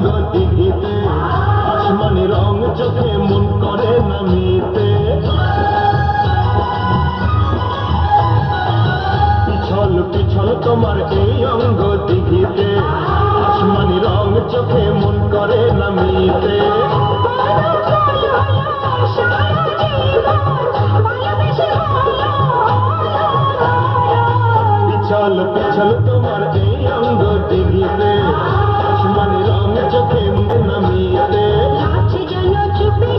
সুন্দর দিঘিতে আসমানি রং চোখে মন করে নামিতে পিছল পিছল তোমার এই অঙ্গ দিঘিতে। আসমানি রং চোখে মন করে নামিতে পিছল পিছল তোমার এই অঙ্গ দিঘিতে। మణి రామ్య చెప్పే మున్న మీయదే రాచి జయో చూపి